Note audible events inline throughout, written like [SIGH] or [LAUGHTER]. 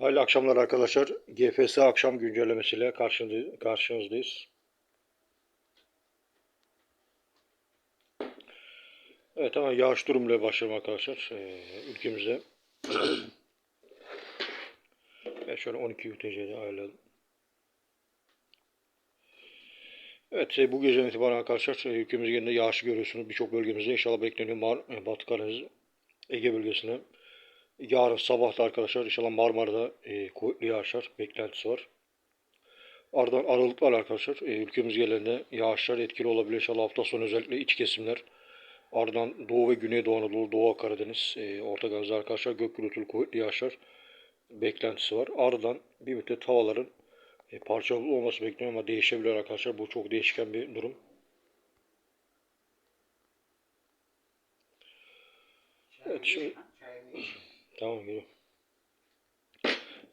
Hayırlı akşamlar arkadaşlar. GFS akşam güncellemesiyle karşınızda- karşınızdayız. Evet hemen yağış durumuyla başlayalım arkadaşlar. Ee, ülkemizde [CLEARS THROAT] ben şöyle 12 UTC'de ayarladım. Evet e, bu geceden itibaren arkadaşlar e, ülkemiz genelinde yağış görüyorsunuz. Birçok bölgemizde inşallah bekleniyor. Mar e, Batı Karadeniz, Ege bölgesinde. Yarın sabah da arkadaşlar inşallah Marmara'da e, kuvvetli yağışlar beklentisi var. Ardından aralıklar arkadaşlar e, ülkemiz genelinde yağışlar etkili olabilir. İnşallah hafta sonu özellikle iç kesimler. Ardından Doğu ve Güneydoğu Anadolu, Doğu Karadeniz, e, Orta Gazi arkadaşlar gök gürültülü kuvvetli yağışlar beklentisi var. Ardından bir müddet havaların e, parçalı olması bekleniyor ama değişebilir arkadaşlar. Bu çok değişken bir durum. Evet şimdi Tamam geliyorum.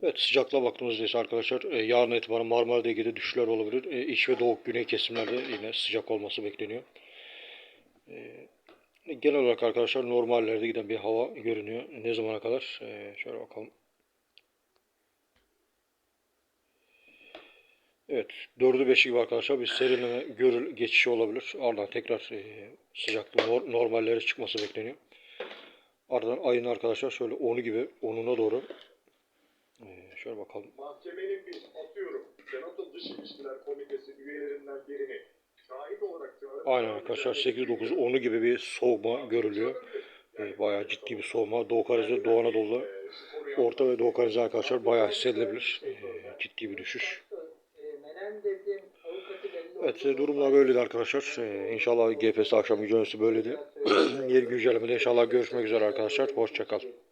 Evet sıcaklığa baktığımızda arkadaşlar e, yarın itibaren Marmara'da Ege'de düşüşler olabilir. E, ve doğu güney kesimlerde yine sıcak olması bekleniyor. E, genel olarak arkadaşlar normallerde giden bir hava görünüyor. Ne zamana kadar? E, şöyle bakalım. Evet 4'ü 5'i gibi arkadaşlar bir serinleme görül geçişi olabilir. Ardından tekrar e, sıcaklığın nor- normallere çıkması bekleniyor. Ardından ayın arkadaşlar şöyle 10'u gibi 10'una doğru e, şöyle bakalım. Mahkemenin biz atıyorum Senato Dış İlişkiler Komitesi üyelerinden birini şahit olarak. Aynen arkadaşlar 8, 9, 10'u gibi bir soğuma görülüyor. E, bayağı ciddi bir soğuma. Doğu Karadeniz, Doğu Anadolu'da, Orta ve Doğu Karadeniz arkadaşlar bayağı hissedilebilir. E, ciddi bir düşüş. Evet durumlar böyleydi arkadaşlar. E, inşallah GPS akşam güncellemesi böyleydi. [CLEARS THROAT] Yeni güncellemede inşallah görüşmek üzere arkadaşlar. Hoşçakalın.